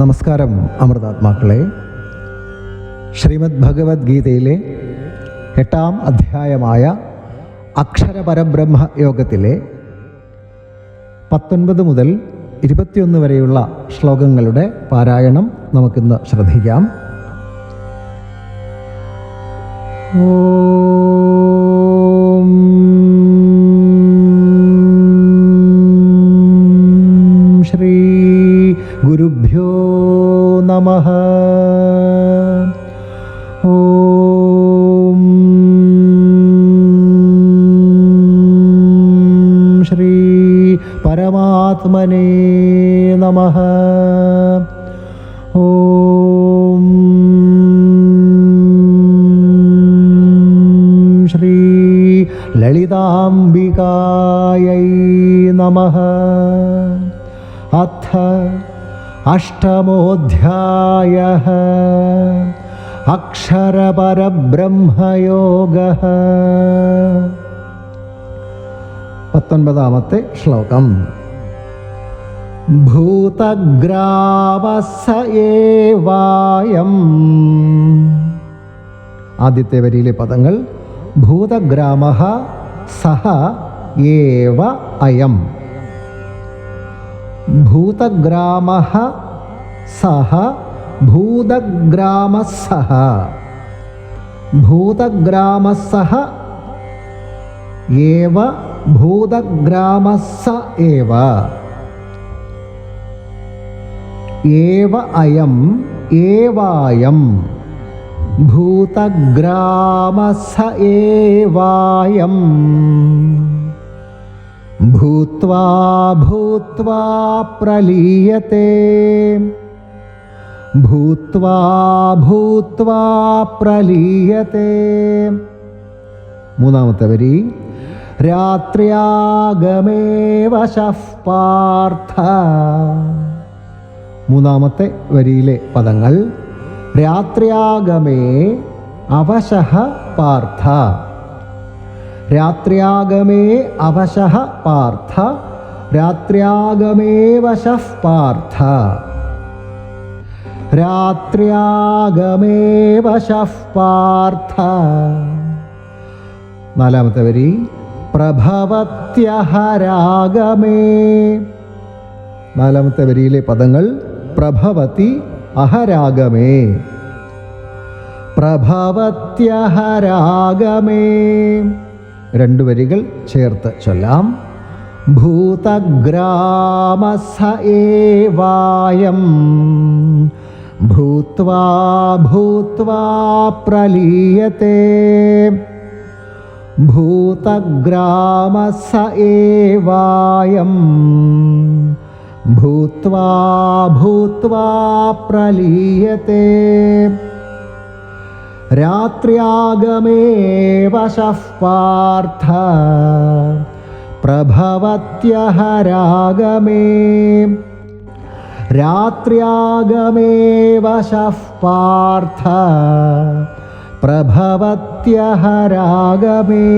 നമസ്കാരം അമൃതാത്മാക്കളെ. ശ്രീമദ് ഭഗവത്ഗീതയിലെ എട്ടാം അധ്യായമായ അക്ഷരപരബ്രഹ്മ യോഗത്തിലെ പത്തൊൻപത് മുതൽ ഇരുപത്തിയൊന്ന് വരെയുള്ള ശ്ലോകങ്ങളുടെ പാരായണം നമുക്കിന്ന് ശ്രദ്ധിക്കാം. ശ്രീ ഗുരുഭ്യോ നമ അഷ്ടമോധ്യായ അക്ഷരപരബ്രഹ്മയോഗ. പത്തൊൻപതാമത്തെ ശ്ലോകം. ഭൂതഗ്രാമസയേവായം ആദ്യത്തെ വരിയിലെ പദങ്ങൾ ഭൂതഗ്രാമ സഹ ഏവ അയം. ഭൂതഗ്രാമ സഹ ഭൂതഗ്രാമസഹ. ഭൂതഗ്രാമസഹ ഏവ ഭൂതഗ്രാമസ ഏവ. ഏവ അയം ഏവായം ഭൂതഗ്രാമസ ഏവായം. ഭൂത്വാ ഭൂത്വാ പ്രലീയത്തെ ഭൂത്വാ ഭൂത്വാ പ്രലീയത്തെ മൂന്നാമത്തെ വരി രാത്രിയാഗമേ വശഃ പാർത്ഥ. മൂന്നാമത്തെ വരിയിലെ പദങ്ങൾ രാത്രിയാഗമേ അവശഃ പാർത്ഥ. രാത്രിയാഗമേ അവശഃ പാർത്ഥ. രാത്രിയാഗമേ വശഃ പാർത്ഥ. രാത്രിയാഗമേ വശഃ പാർത്ഥ. നാലാമത്തെ വരി. പ്രഭവത്യഹരാഗമേ. നാലാമത്തെ വരിയിലെ പദങ്ങൾ പ്രഭവതി അഹരാഗമേ. പ്രഭവത്യഹരാഗമേ. രണ്ട് വരികൾ ചേർത്ത് ചൊല്ലാം. ഭൂതഗ്രാമസ ഏവായം. ഭൂത്വാ ഭൂത്വാ പ്രലീയത്തെ. ഭൂതഗ്രാമസ ഏവായം. ഭൂത്വാ ഭൂത്വാ പ്രലീയത്തെ. രാത്ര്യാഗമേ വശഃ പാർത്ഥ പ്രഭവത്യഹരാഗമേ. രാത്ര്യാഗമേ വശഃ പാർത്ഥ പ്രഭവത്യഹരാഗമേ.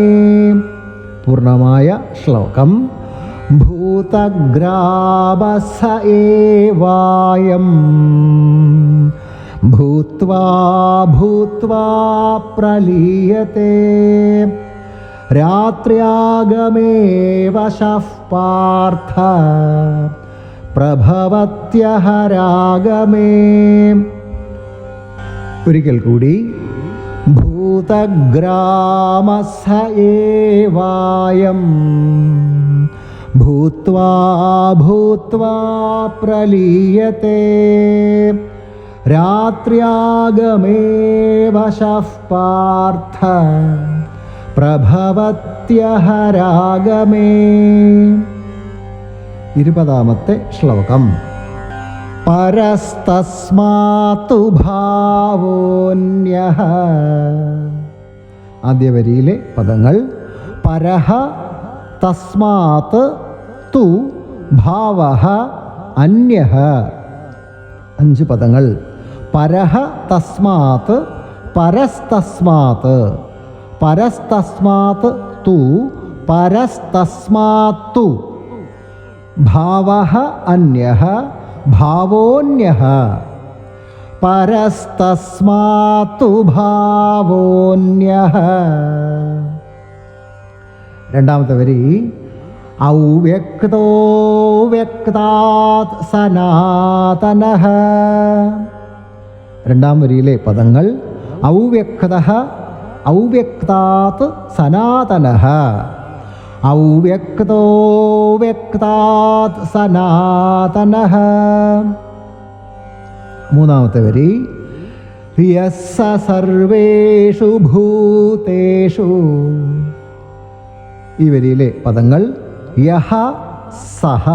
പൂർണമായ ശ്ലോകം. ഭൂതഗ്രാമസ ഏവായം. ഭൂത്വാ ഭൂത്വാ പ്രലീയത്തെ രാത്ര്യാഗമേ വശഃ പാർത്ഥ പ്രഭവത്യഹരാഗമേ ഒരിക്കൽ കൂടി ഭൂതഗ്രാമസ ഏവായം ഭൂത്വാ ഭൂത്വാ പ്രലീയത്തെ രാത്ര്യാഗമേ വശഃ പാർത്ഥ. പ്രഭവത്യഹരാഗമേ. ഇരുപതാമത്തെ ശ്ലോകം. പരസ്തസ്മാതു ഭാവോന്യ ആദ്യ വരിയിലെ പദങ്ങൾ പരഹ തസ്മാത് തു ഭാവ അന്യ അഞ്ച് പദങ്ങൾ. പരഹ തസ്മാത് പരസ്തസ്മാത്. പരസ്തസ്മാത് തു പരസ്തസ്മാത്തു. ഭാവ അന്യ ഭാവോന്യ പരസ്തസ്മാത്തു ഭാവോന്യ രണ്ടാമത്തെ വരി ഔവ്യക്തോ വ്യക്താത് സനാതന രണ്ടാം വരിയിലെ പദങ്ങൾ ഔവ്യക്ത അവ്യക്താത് സനാതന അവ്യക്തോ വ്യക്താത് സനാതന മൂന്നാമത്തെ വരി സർവേഷു ഭൂതേഷു. ഈ വരിയിലെ പദങ്ങൾ യഹ സഹ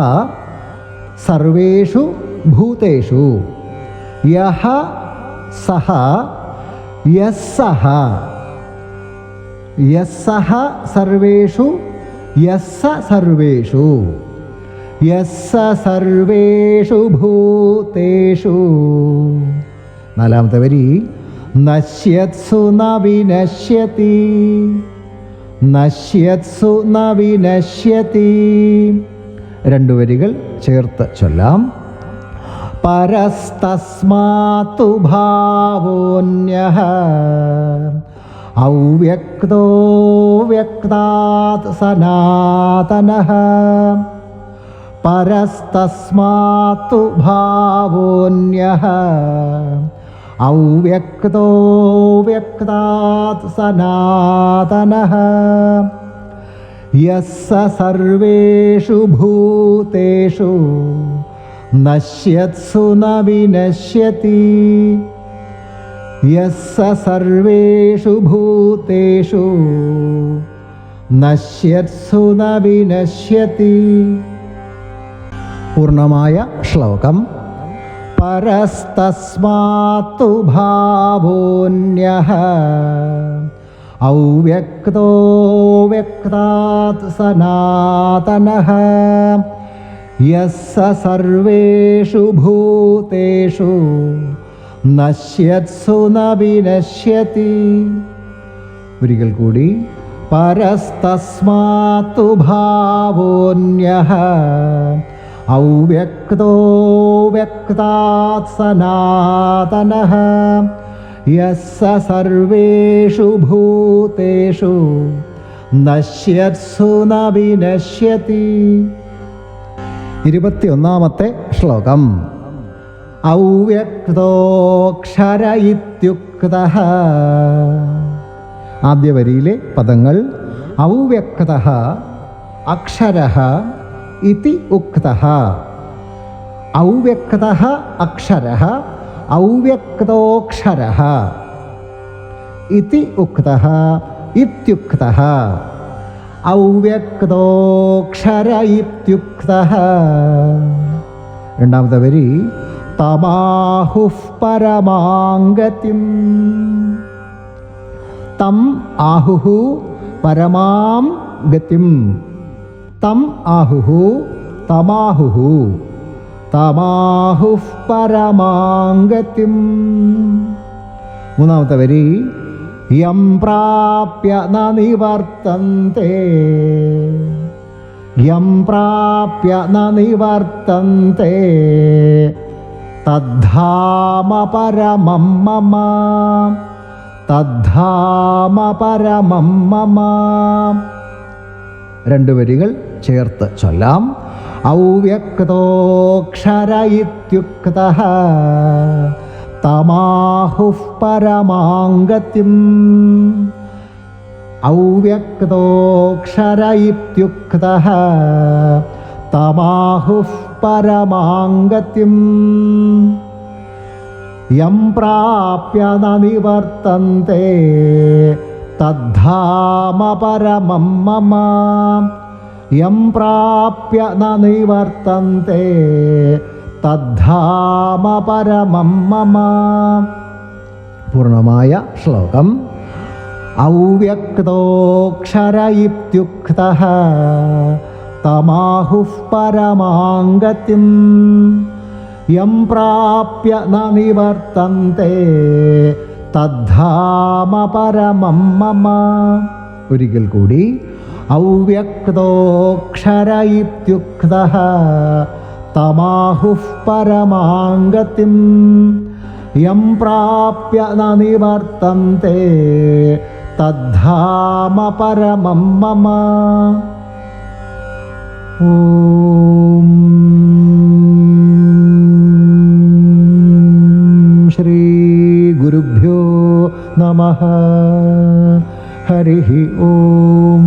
സർവേഷു ഭൂതേഷു. യഹ സഹ യസ്സഹ യസ്സഹ സർവേഷു യസ്സ സർവേഷു. യസ്സ സർവേഷു ഭൂതേഷു. നാലാമത്തെ വരി നശ്യത്സു ന വിനശ്യതി. നശ്യത്സു ന വിനശ്യതി. രണ്ടു വരികൾ ചേർത്ത് ചൊല്ലാം. परस्तस्मात् भावोऽन्यः। अव्यक्तो व्यक्तात् सनातनः। नादनः परस्तस्मात् भावोऽन्यः। अव्यक्तो व्यक्तात् सनातनः। यः स सर्वेषु भूतेषु നശ്യത്സു ന വിനശ്യതി യസ്സ സർവേഷു ഭൂതേഷു നശ്യത്സു ന വിനശ്യതി പൂർണമായ ശ്ലോകം പരസ്തസ്മാത്തു ഭാവോന്യ ഔവ്യക്തോ വ്യക്താത് സനാതന യസ്സ സർവേഷു ഭൂതേഷു നശ്യത്സു ന വിനശ്യതി ഒരിക്കൽ കൂടി പരസ്തസ്മാത്തു ഭാവോന്യ ഔവ്യക്തോ വ്യക്താത് സനാതന യസ്സ സർവേഷു ഭൂതേഷു നശ്യത്സു ന വിനശ്യതി ഇരുപത്തിയൊന്നാമത്തെ ശ്ലോകം. ഔവ്യക്തോക്ഷര ഇത്യുക്ത ആദ്യ വരിയിലെ പദങ്ങൾ ഔവ്യക്ത അക്ഷര ഇതി ഉക്ത. ഔവ്യക്ത അക്ഷര ഔവ്യക്തോക്ഷര ഇതി ഉക്ത ഇത്യുക്ത. ഔവ്യക്തോക്ഷര ഇത്യുക്ത രണ്ടാമത്തെ വരി തമാഹുഃ പരമാംഗതിം തം ആഹുഹു പരമാം ഗതിം തം ആഹുഹു തമാഹുഹു തമാഹുഃ പരമാംഗതിം മൂന്നാമത്തെ വരി യം പ്രാപ്യ ന നിവർത്തന്തേ. യം പ്രാപ്യ ന നിവർത്തന്തേ. തദ്ധാമ പരമം മമ. തദ്ധാമ പരമം മമ. രണ്ട് വരികൾ ചേർത്ത് ചൊല്ലാം. ഔവ്യക്തോക്ഷര ഇത്യുക്ത. തമാഹുഃ പരമാംഗത്തിം ഔവ്യക്തോക്ഷര ഇത്യുക്ത തമാഹുഃ പരമാംഗതിം യം പ്രാപ്യ ന നിവർത്തന്തെ തദ്ധാമ പരമം മമ. യം പ്രാപ്യ ന നിവർത്തന്തെ തദ്ധാമ പരമം മമ പൂർണമായ ശ്ലോകം. ഔവ്യക്തോക്ഷര തമാഹുഃ പരമാംഗതിം യം പ്രാപ്യ ന നിവർത്തന്തേ തദ്ധാമ പരമം മമ ഒരിക്കൽ കൂടി. ഔവ്യക്തോക്ഷര ഇത്യുക്ത തമാഹുഃ പരമാംഗതിം യം പ്രാപ്യ ന തേ തദ്ധാമ പരമം മമ. ഓം ശ്രീ ഗുരുഭ്യോ നമ. ഹരി ഓം.